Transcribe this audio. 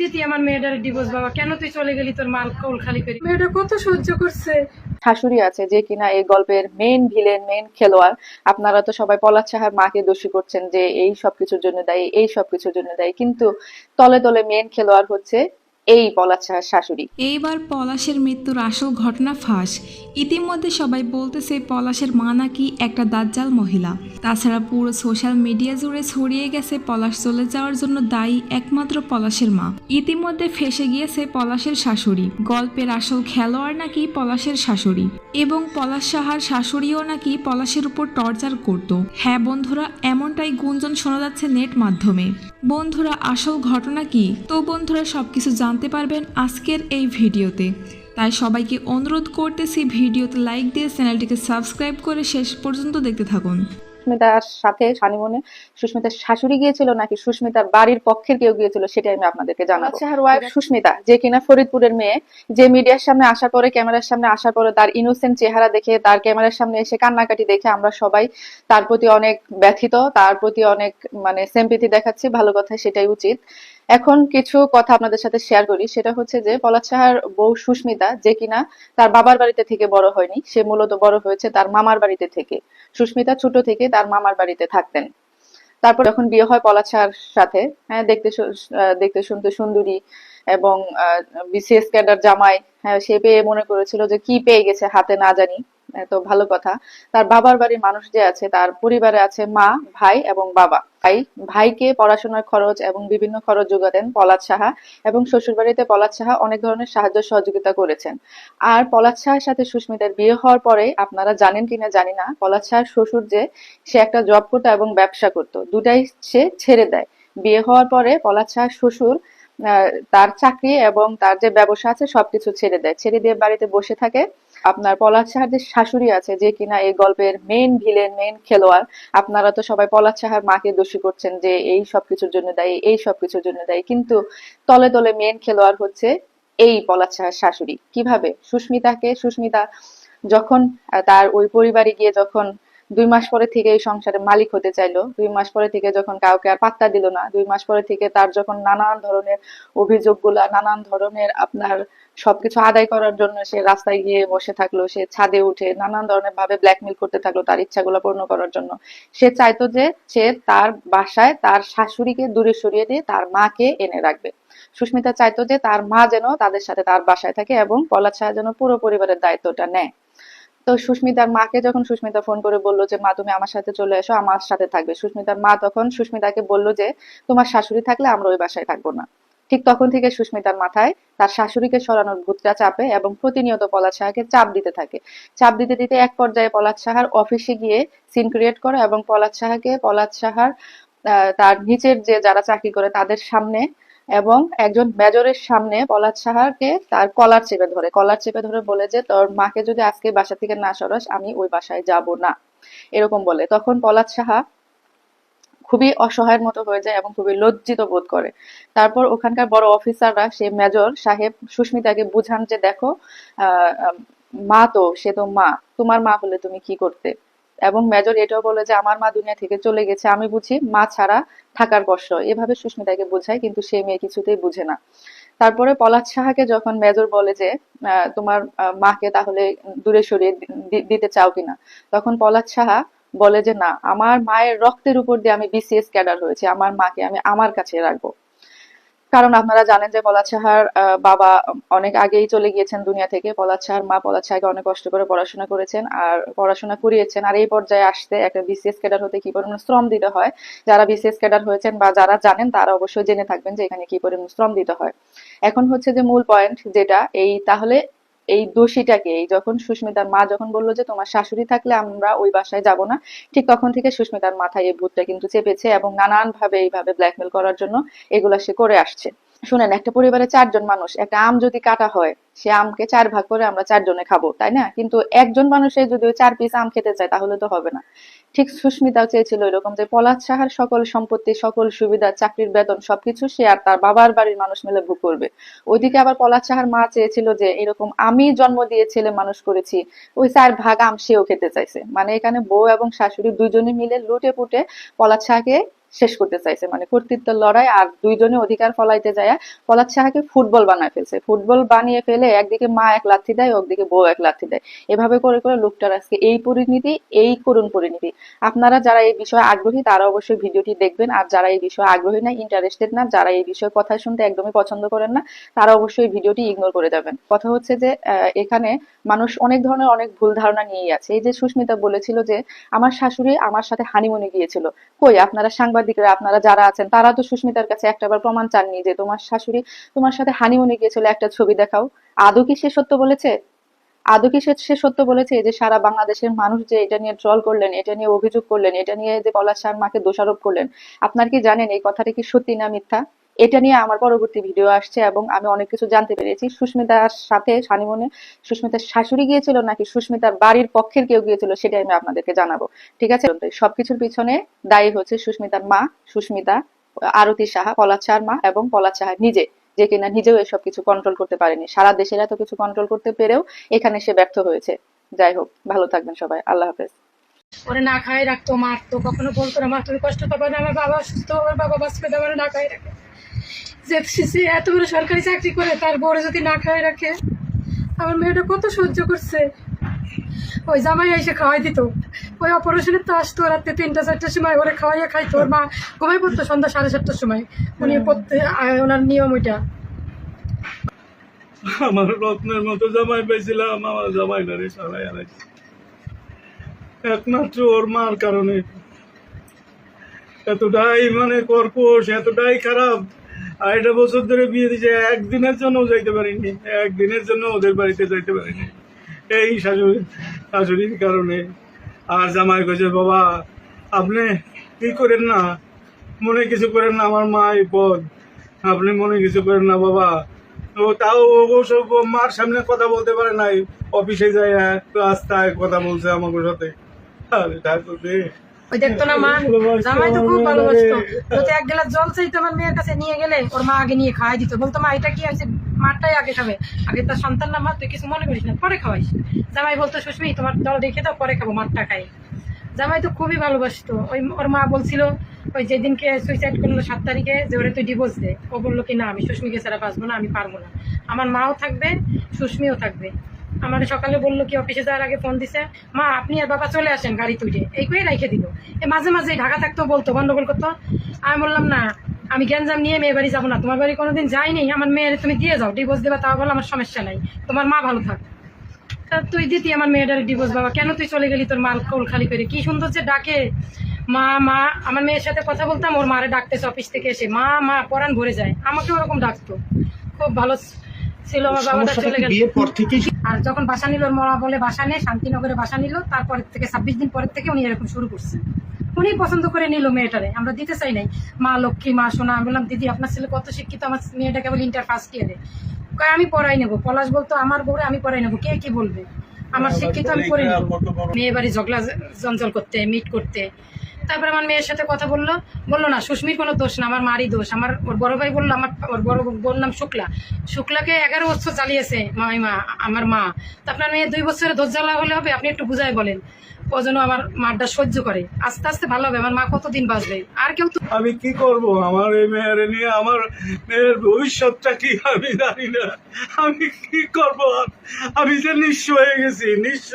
দিতি আমার মেয়েটার ডিভোর্স বাবা কেন তুই চলে গেলি তোর মাল কৌল খালি করি? মেয়েটা কত সহ্য করছে। শাশুড়ি আছে যে কিনা এই গল্পের মেন ভিলেন মেন খেলোয়াড়। আপনারা তো সবাই পলাশ সাহার মাকে দোষী করছেন যে এই সবকিছুর জন্য দায়ী এই সবকিছুর জন্য দায়ী। কিন্তু তলে তলে মেন খেলোয়াড় হচ্ছে এই পলাশ সাহার শাশুড়ি। এইবার পলাশের মৃত্যুর আসল ঘটনা ফাঁস। ইতিমধ্যে সবাই বলতেছে পলাশের মা নাকি একটা দাজ্জাল মহিলা। তাছাড়া পুরো সোশ্যাল মিডিয়া জুড়ে ছড়িয়ে গেছে পলাশ চলে যাওয়ার জন্য দায়ী একমাত্র পলাশের মা। ইতিমধ্যে ফেসে গিয়েছে পলাশের শাশুড়ি। গল্পের আসল খেলোয়াড় নাকি পলাশের শাশুড়ি। এবং পলাশ সাহার শাশুড়িও নাকি পলাশের উপর টর্চার করত। হ্যাঁ বন্ধুরা, এমনটাই গুঞ্জন শোনা যাচ্ছে নেট মাধ্যমে। বন্ধুরা, আসল ঘটনা কি? তো বন্ধুরা সব কিছু জানতে পারবেন আজকের এই ভিডিওতে। তাই সবাইকে অনুরোধ করতেছি, ভিডিওতে লাইক দিয়ে চ্যানেলটিকে সাবস্ক্রাইব করে শেষ পর্যন্ত দেখতে থাকুন। সুস্মিতার সাথে সানিমনে সুস্মিতার শাশুড়ি গিয়েছিল নাকি সুস্মিতার বাড়ির পক্ষের কেউ গিয়েছিল সেটাই আমি আপনাদেরকে জানাব। ওয়াইফ সুস্মিতা যে কিনা ফরিদপুরের মেয়ে যে মিডিয়ার সামনে আসার পরে ক্যামেরার সামনে আসার পরে তার ইনোসেন্ট চেহারা দেখে তার ক্যামেরার সামনে এসে কান্নাকাটি দেখে আমরা সবাই তার প্রতি অনেক ব্যথিত তার প্রতি অনেক মানে সেম্পিতি দেখাচ্ছি ভালো কথা সেটাই উচিত। এখন কিছু কথা আপনাদের সাথে শেয়ার করি। সেটা হচ্ছে যে, পলাশ সাহার বউ সুস্মিতা যে কিনা তার বাবার বাড়িতে থেকে বড় হয়নি, সে মূলত বড় হয়েছে তার মামার বাড়িতে থেকে। সুস্মিতা ছোট থেকে তার মামার বাড়িতে থাকতেন। তারপর যখন বিয়ে হয় পলাশ সাহার সাথে হ্যাঁ দেখতে দেখতে শুনতে সুন্দরী এবং বিসিএস ক্যাডার জামাই হ্যাঁ সে পেয়ে মনে করেছিল যে কি পেয়ে গেছে হাতে না জানি তো ভালো কথা। তার বাবার বাড়ির মানুষ যে আছে, তার পরিবারে আছে মা, ভাই এবং বাবা। ভাই, ভাইকে পড়াশোনার খরচ এবং বিভিন্ন খরচ যোগাতেন পলাশ সাহা এবং শ্বশুরবাড়িতে পলাশ সাহা অনেক ধরনের সাহায্য সহযোগিতা করেছেন। আর পলাশ সাহার সাথে সুস্মিতার বিয়ে হওয়ার পরে আপনারা জানেন কিনা জানি না, পলাশ সাহার শ্বশুর যে, সে একটা জব করতো এবং ব্যবসা করতো। দুটাই সে ছেড়ে দেয়। বিয়ে হওয়ার পরে পলাশ সাহার শ্বশুর তার চাকরি এবং তার যে ব্যবসা আছে সবকিছু ছেড়ে দেয়। ছেড়ে দিয়ে বাড়িতে বসে থাকে। আপনার পলাশ সাহার যে শাশুড়ি আছে যে কিনা এই গল্পের মেন ভিলেন মেন খেলোয়াড়। আপনারা তো সবাই পলাশ সাহার মাকে দোষী করছেন যে এই সব কিছুর জন্য দায়ী, এই সব কিছুর জন্য দায়ী। কিন্তু তলে তলে মেন খেলোয়াড় হচ্ছে এই পলাশ সাহার শাশুড়ি। কীভাবে? সুস্মিতাকে, সুস্মিতা যখন তার ওই পরিবারে গিয়ে যখন দুই মাস পরে থেকে এই সংসারের মালিক হতে চাইলো। দুই মাস পরে থেকে যখন কাউকে আর পাত্তা দিল না, দুই মাস পরে থেকে তার যখন নানান ধরনের অভিযোগগুলা, নানান ধরনের আপনার সবকিছু আদায় করার জন্য সে রাস্তায় গিয়ে বসে থাকল, সে ছাদে উঠে নানান ধরনের ভাবে ব্ল্যাকমেল করতে থাকল তার ইচ্ছাগুলো পূর্ণ করার জন্য। সে চাইতো যে সে তার বাসায় তার শাশুড়িকে দূরে সরিয়ে দিয়ে তার মাকে এনে রাখবে। সুস্মিতা চাইতো যে তার মা যেন তাদের সাথে তার বাসায় থাকে এবং পলাশ যেন পুরো পরিবারের দায়িত্বটা নেয়। তো সুস্মিতার মাকে যখন সুস্মিতা ফোন করে বলল যে, মা, তুমি আমার সাথে চলে এসো, আমার সাথে থাকবে। সুস্মিতার মা তখন সুস্মিতাকে বলল যে, তোমার শাশুড়ি থাকলে আমরা ওই বাসায় থাকব না। ঠিক তখন থেকে সুস্মিতার মাথায় তার শাশুড়িকে সরানোর ভূতটা চাপে এবং প্রতিনিয়ত পলাশ সাহাকে চাপ দিতে থাকে। চাপ দিতে দিতে এক পর্যায়ে পলাশ সাহার অফিসে গিয়ে সিন ক্রিয়েট করে এবং পলাশ সাহাকে, পলাশ সাহার তার নিচের যে যারা চাকরি করে তাদের সামনে এবং একজন মেজরের সামনে পলাশ সাহাকে তার কলার চেপে ধরে। কলার চেপে ধরে বলে যে, তোর মাকে যদি আজকে বাসা থেকে না সরাস, আমি ওই বাসায় যাব না। এরকম বলে। তখন পলাশ সাহা খুবই অসহায়ের মতো হয়ে যায় এবং খুবই লজ্জিত বোধ করে। তারপর ওখানকার বড় অফিসাররা, সে মেজর সাহেব সুস্মিতাকে বুঝান যে, দেখো মা তো, সে তো মা। তোমার মা হলে তুমি কি করতে? এবং মেজর এটাও বলে যে, আমার মা দুনিয়া থেকে চলে গেছে, আমি বুঝি মা ছাড়া থাকার কষ্ট। এভাবে সুস্মিতাকে বোঝায়, কিন্তু সে মেয়ে কিছুতেই বুঝে না। তারপরে পলাশ সাহাকে যখন মেজর বলে যে তোমার মাকে তাহলে দূরে সরিয়ে দিতে চাও কিনা? তখন পলাশ সাহা বলে যে, না, আমার মায়ের রক্তের উপর দিয়ে আমি বিসিএস ক্যাডার হয়েছে। আমার মাকে আমি আমার কাছে রাখব। কারণ আপনারা জানেন যে আহ, বাবা অনেক আগেই চলে গিয়েছেন দুনিয়া থেকে। পলাশ সাহার মা পলাশ সাহাকে অনেক কষ্ট করে পড়াশোনা করেছেন আর পড়াশোনা করিয়েছেন। আর এই পর্যায়ে আসতে একটা বিসিএস ক্যাডার হতে কি পরিমাণ শ্রম দিতে হয় যারা বিসিএস ক্যাডার হয়েছেন বা যারা জানেন তারা অবশ্যই জেনে থাকবেন যে এখানে কি পরিমাণ শ্রম দিতে হয়। এখন হচ্ছে যে মূল পয়েন্ট যেটা এই তাহলে এই দোষীটাকে, এই যখন সুস্মিতার মা যখন বলল যে তোমার শাশুড়ি থাকলে আমরা ওই বাসায় যাব না, ঠিক তখন থেকে সুস্মিতার মাথায় এই ভূতটা কিন্তু চেপেছে এবং নানান ভাবে এইভাবে ব্ল্যাকমেল করার জন্য এগুলা সে করে আসছে। শুনেন, একটা পরিবারে চারজন মানুষ, একটা আম যদি কাটা হয়, সে আমকে চার ভাগ করে আমরা চারজনে খাব, তাই না? কিন্তু একজন মানুষে যদি ওই চার পিস আম খেতে চায়, তাহলে তো হবে না। ঠিক সুস্মিতাও চেয়েছিল এরকম যে, পলাশ সাহার সকল সম্পত্তি, সকল সুবিধা, চাকরির বেতন সবকিছু সে আর তার বাবার বাড়ির মানুষ মিলে ভোগ করবে। ওইদিকে আবার পলাশ সাহার মা চেয়েছিল যে, এরকম আমি জন্ম দিয়ে ছেলে মানুষ করেছি, ওই চার ভাগ আম সেও খেতে চাইছে। মানে এখানে বউ এবং শাশুড়ি দুজনে মিলে লুটে পুটে পলাশ সাহাকে শেষ করতে চাইছে। মানে কর্তৃত্বের লড়াই আর দুইজনে অধিকার ফলাইতে যায় পলাশ সাহাকে ফুটবল বানায় ফেলছে। ফুটবল বানিয়ে ফেলে একদিকে মা এক লাথি দেয় একদিকে বউ এক লাথি দেয়। এভাবে করে করে লোকটার আজকে এই পরিণতি, এই করুণ পরিণতি। আপনারা যারা এই বিষয়ে আগ্রহী, তারা অবশ্যই ভিডিওটি দেখবেন। আর যারা এই বিষয়ে আগ্রহী না ইন্টারেস্টেড না, যারা এই বিষয়ে কথা শুনতে একদমই পছন্দ করেন না, তারা অবশ্যই ভিডিওটি ইগনোর করে যাবেন। কথা হচ্ছে যে এখানে মানুষ অনেক ধরনের অনেক ভুল ধারণা নিয়েই আছে। এই যে সুস্মিতা বলেছিল যে, আমার শাশুড়ি আমার সাথে হানিমুনে গিয়েছিল। কই, আপনারা সাংবাদিকরা আপনারা যারা আছেন, তারা তো সুস্মিতার কাছে একটাবার প্রমাণ চাননি যে তোমার শাশুড়ি তোমার সাথে হানিমুনে গিয়েছিল, একটা ছবি দেখাও। আদৌ কি সে সত্য বলেছে? আদৌ কি সে সত্য বলেছে যে সারা বাংলাদেশের মানুষ যে এটা নিয়ে ট্রল করলেন, এটা নিয়ে অভিযোগ করলেন, এটা নিয়ে যে পলাশ মাকে দোষারোপ করলেন, আপনার কি জানেন এই কথাটা কি সত্যি না মিথ্যা? এটা নিয়ে আমার পরবর্তী ভিডিও আসছে এবং আমি অনেক কিছু জানতে পেরেছি। সুস্মিতার সাথে হানিমুনে সুস্মিতার শাশুড়ি গিয়েছিল নাকি সুস্মিতার বাড়ির পক্ষের কেউ গিয়েছিল সেটা আমি আপনাদেরকে জানাব। ঠিক আছে? সবকিছুর পিছনে দায়ী হচ্ছে সুস্মিতার মা, সুস্মিতা, আরতি সাহা পলাশ সাহার মা এবং পলাশ সাহা নিজে, যে কিনা নিজেও এসব কিছু কন্ট্রোল করতে পারেনি। সারা দেশের এত কিছু কন্ট্রোল করতে পেরেও এখানে সে ব্যর্থ হয়েছে। যাই হোক, ভালো থাকবেন সবাই। আল্লাহ হাফেজ। ওরে না খাই রাখতো, মারতো, কখনো বলতো না মা তুমি কষ্ট পাবে না, আমার বাবা অসুস্থ, আমার বাবা বাঁচবে আমার না খাই রাখে। যে সে এত বড় সরকারি চাকরি করে তার বড় যদি না খাই রাখে আমার মেয়েটা কত সহ্য করছে। ওই জামাই এসে খাওয়াই দিত। ওই অপারেশনের তো আসতো রাত্রে তিনটা চারটার সময় ওরে খাওয়াইয়া খাইতো। ওর মা ঘুমাই পড়তো সন্ধ্যা সাড়ে সাতটার সময়। উনি পড়তে ওনার নিয়ম ওইটা। আমার রত্নের মতো জামাই পেয়েছিলাম আমার জামাই নারে সারাই আনাইছে একমাত্র ওর মার কারণে। এতটাই মানে কর্কশ এতটাই খারাপ। আড়াইটা বছর ধরে বিয়ে দিয়েছে একদিনের জন্য যাইতে পারিনি, একদিনের জন্য ওদের বাড়িতে যাইতে পারিনি। এই শাশুড়ি শাশুড়ির কারণে। আর জামাই কইছে, বাবা, আপনি কি করেন না? মনে কিছু করেন না, আমার মা এই পদ আপনি মনে কিছু করেন না, বাবা। তো তাও অবশ্য মার সামনে কথা বলতে পারে নাই। অফিসে যায় রাস্তায় কথা বলছে আমাকে সাথে। আরে ঠাকুর রে। জামাই বলতো সুস্মি, তোমার জল রেখে দাও, পরে খাব, মারটা খাই। জামাই তো খুবই ভালোবাসতো। ওই ওর মা বলছিল, ওই যেদিনকে সুইসাইড করল সাত তারিখে, যে ওরা তুই ডিভোর্স দে। ও বলল কি, না, আমি সুস্মিকে ছাড়া বাঁচবো না, আমি পারব না। আমার মাও থাকবে, সুস্মিও থাকবে। আমার সকালে বলল কি অফিসে যাওয়ার আগে ফোন দিছে। মা, আপনি আর বাবা চলে আসেন গাড়ি তুলে। এই করে রেখে দিল। এ মাঝে মাঝে ঢাকা থাকতো, বলতো, গন্ডগোল করতো। আমি বললাম, না, আমি গ্যাঞ্জাম নিয়ে মেয়ে বাড়ি যাব না। তোমার বাড়ি কোনোদিন যাইনি আমার মেয়ের তুমি দিয়ে যাও ডিভোর্স দেবা তাও বলো, আমার সমস্যা নাই। তোমার মা ভালো থাক। তা তুই দিতি আমার মেয়েটার ডিভোর্স বাবা, কেন তুই চলে গেলি তোর মাল কোল খালি করে কি সুন্দর যে ডাকে। মা মা, আমার মেয়ের সাথে কথা বলতাম, ওর মারে ডাকতেছে অফিস থেকে এসে। মা মা, পরাণ ভরে যায়। আমাকে ওরকম ডাকতো। খুব ভালো ছিল আমার বাবাটা চলে গেল। বিয়ের পর থেকেই আর যখন বাসা নিল মরা বলে বাসা নেই শান্তিনগরে বাসা নিল। তারপরে থেকে ছাব্বিশ দিন পরের থেকে উনি এরকম শুরু করছে। উনি পছন্দ করে নিল মেয়েটারে। আমরা দিতে চাই নাই। মা লক্ষ্মী মা সোনা আমি বললাম দিদি আপনার ছেলে কত শিক্ষিত আমার মেয়েটা কেবল ইন্টার ফার্স্ট ইয়ারে কয় আমি পড়াই নেব। পলাশ বলতো আমার বউরে আমি পড়াই নেব। কে কি বলবে? আমার শিক্ষিত আমি করে নেব। মেয়ে বাড়ি ঝগড়া জঞ্জল করতে মিট করতে। তারপরে আমার মেয়ের সাথে কথা বলল বলল না, সুস্মির কোনো দোষ না, আমার মারই দোষ। আমার, ওর বড় ভাই বলল, আমার, ওর বড় বোন নাম শুক্লা। শুক্লাকে এগারো বছর চালিয়েছে মামিমা, আমার মা। তা আপনার মেয়ে দুই বছরে দোষ জ্বালা হলে হবে, আপনি একটু বুঝাই বলেন। ও যেন আমার মারটা সহ্য করে। আস্তে আস্তে ভালো হবে, আমার মা কতদিন বাঁচবে? আর কেউ তো আমি কি করব? আমার এই মেয়ের নিয়ে আমার মেয়ের ভবিষ্যৎটা কি আমি জানি না। আমি কি করব? আমি যে নিঃস্ব হয়ে গেছি, নিঃস্ব।